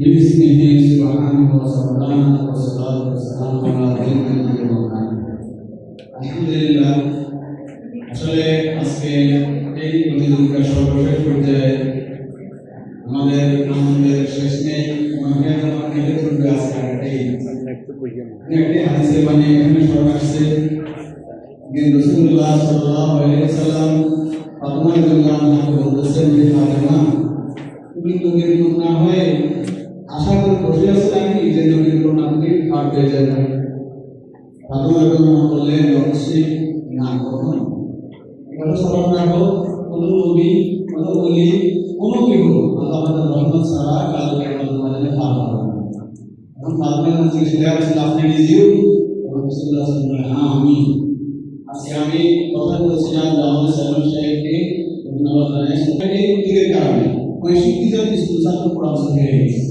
بسم الله سبحانه وتعالى والصلاة والسلام على سيدنا محمد আলহামদুলিল্লাহ আসলে আজকে এই প্রতিযোগিতার সর্বশেষ পর্যায়ে আমাদের আনন্দের শেষ নেই মহিলা আমার কেটে চলবে আজকে একটাই একটি হাদিসের মানে এখানে সব আসছে যে রসুল্লাহ সাল্লাল্লাহু আলাইহি সাল্লাম ফাতেমা রাদিয়াল্লাহু আনহা বলতেছেন যে ফাতেমা তুমি নবীর কন্যা হয়ে ফাতেমা রাদিয়াল্লাহু বললেন অবশ্যই না কখনো এটা স্মরণ রাখো কোনো নবী কোনো অলি কোনো কেউ আল্লাহ রহমত ছাড়া কাল মানে পার হবে না এখন ফাতেমা জিজ্ঞেস করলেন আপনি নিজেও আলাইহি ওয়াসাল্লাম হ্যাঁ আমি আজকে আমি কথা বলছিলাম যে আমাদের সালাম সাহেবকে ধন্যবাদ জানাই সেখানে দিকের কারণে ওই শিক্ষিত স্কুল ছাত্র পড়াশোনা হয়ে গেছে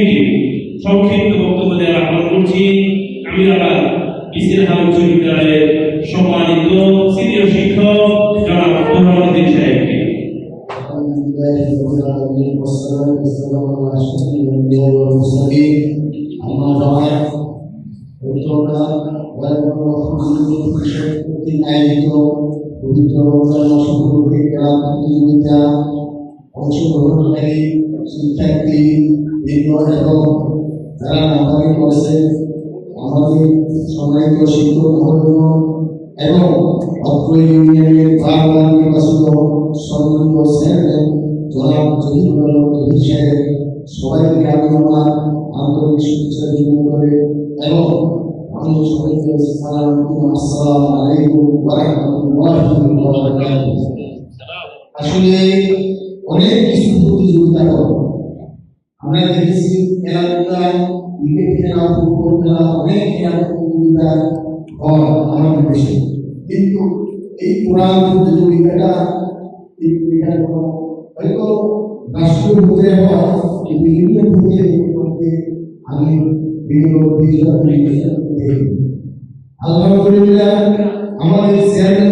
থেকে সংক্ষিপ্ত বক্তব্য দেওয়ার আহ্বান করছি। আমিরাবাদ বিসিরহা উচ্চ বিদ্যালয়ের সম্মানিত সিনিয়র শিক্ষক জনাব প্রধানমন্ত্রী সাহেবকে। আয়োজিত পবিত্র প্রতিযোগিতা প্রতিযোগিতা অংশগ্রহণকারী, শিক্ষার্থী বৃন্দ এবং যারা নামাজি করেছে আমাদের সম্মানিত শিক্ষক মহোদয় এবং অত্র ইউনিয়নের বারবার নির্বাচিত সম্মানিত স্যার জনাব জহিরুল সাহেব, সবাইকে আমি আন্তরিক শুভেচ্ছা জ্ঞাপন করে এবং আসলে অনেক কিছু প্রতিযোগিতা হয় আমরা দেখেছি খেলাধুলা ক্রিকেট খেলা ফুটবল খেলা, অনেক খেলা প্রতিযোগিতা হয় আমাদের দেশে কিন্তু এই কোরআন প্রতিযোগিতাটা হয়তো রাষ্ট্রীয় পর্যায়ে হয়, এই বিভিন্ন পর্যায়ে করতে আমি দেখি। আলহামদুলিল্লাহ আমাদের চেয়ারম্যান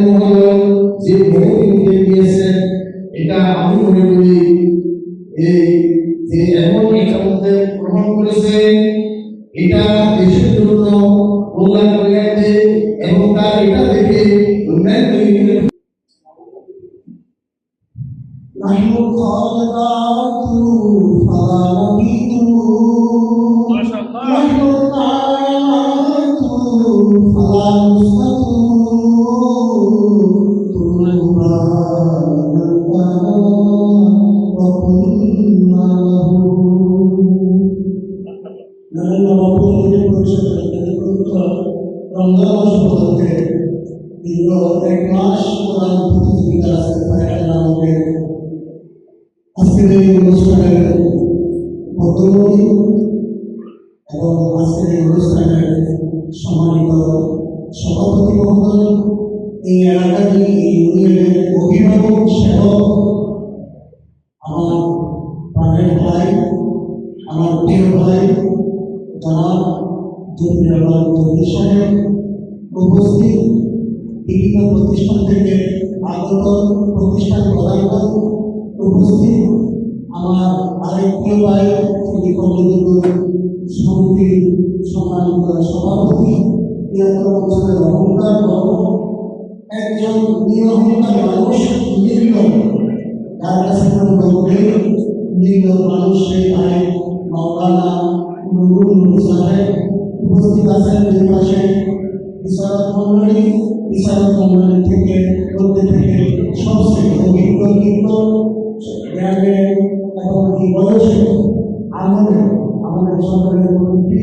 সভাপতি মহোদয় এই এলাকাটি এই ইউনিয়নের অভিভাবক সহ আমার প্রাণের ভাই, আমার প্রিয় ভাই তারা জমিরাবাদ জমি উপস্থিত। বিভিন্ন প্রতিষ্ঠান থেকে আগত প্রতিষ্ঠান প্রধান উপস্থিত। আমার আরেক প্রিয় ভাই সমিতি সম্মানিত সভাপতি। একটা বছরের অহংকার একজন নিরহংকার মানুষ নির্লম তার কাছে কোনো মানুষ সেই ভাই মাওলানা নুরুল সাহেব মন্ডলী বিশারদ মন্ডলী থেকে মধ্যে থেকে সবচেয়ে অভিজ্ঞ কিন্তু জ্ঞানে আমাদের সরকারের মন্ত্রী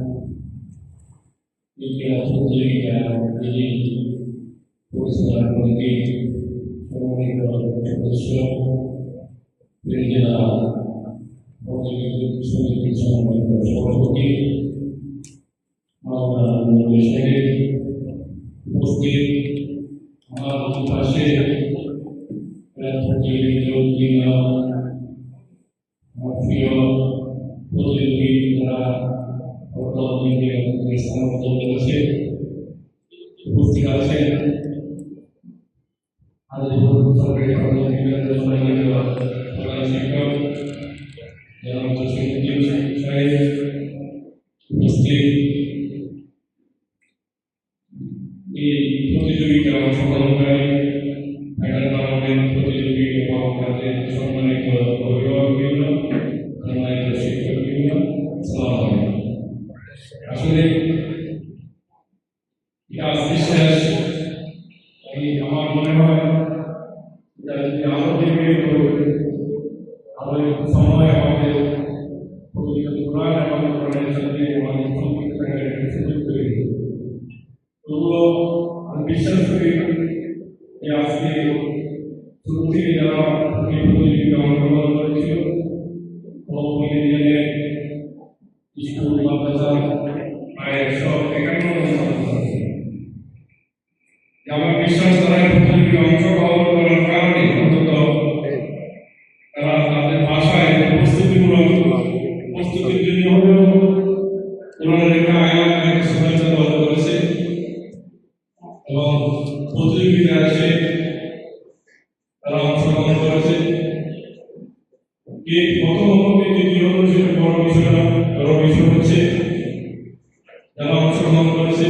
এই ক্রীড়া প্রতিযোগিতা নিজেই পরিচালনা করে দিয়ে সমন্বিত সদস্য জেলা সমিতির সমন্বিত সভাপতি উপস্থিত আমার পাশে Mr. Montgomery নম্বর এই প্রথম নম্বরকে দ্বিতীয় নম্বর বড় বিষয় না বড় বিষয় হচ্ছে যারা অংশগ্রহণ করেছে।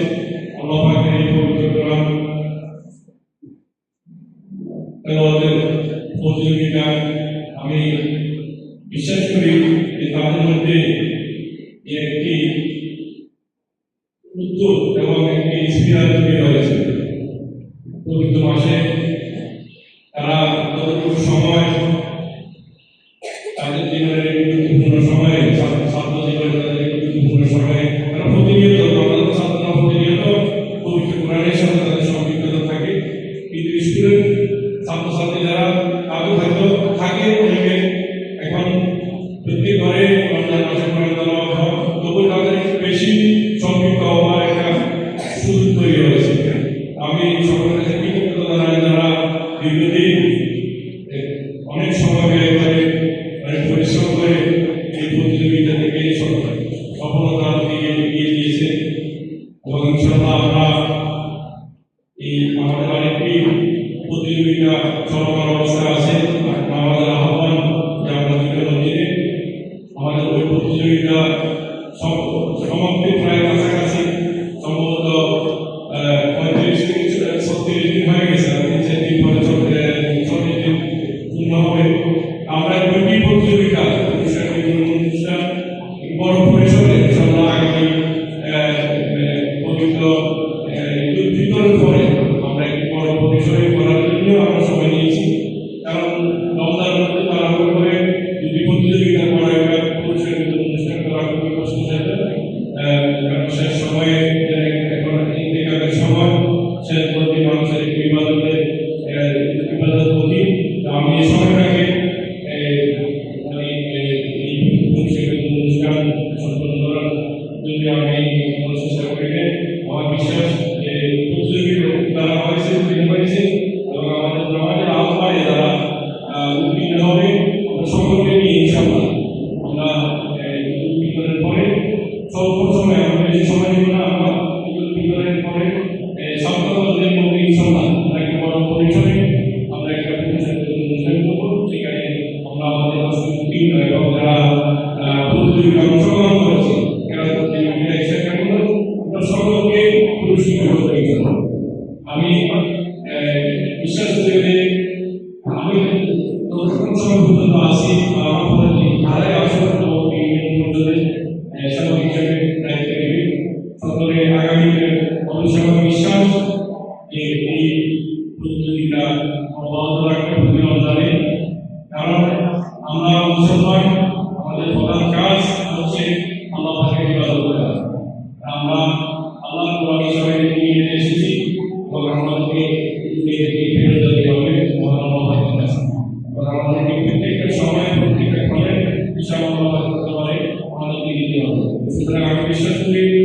সুতরাং আমি বিশ্বাস করি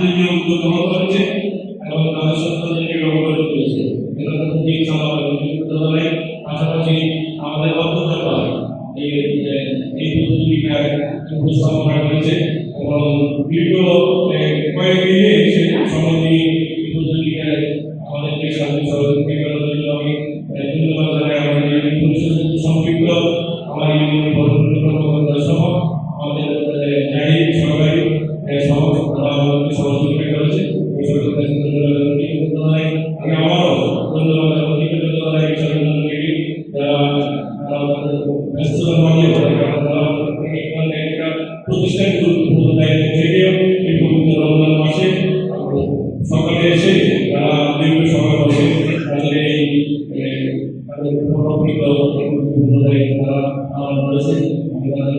জন্য উদ্যোগ গ্রহণ করেছে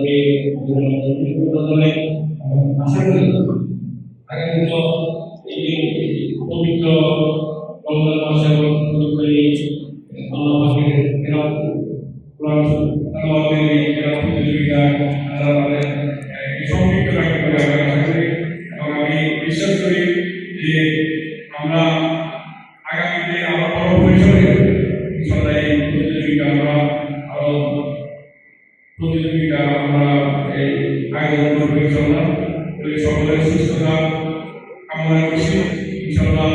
que, como nosotros. Hagan esto প্রতিযোগিতা আমরা এই আয়োজন করব ইনশাল্লাহ সকলের সুস্থতা কামনা করছি। ইনশাল্লাহ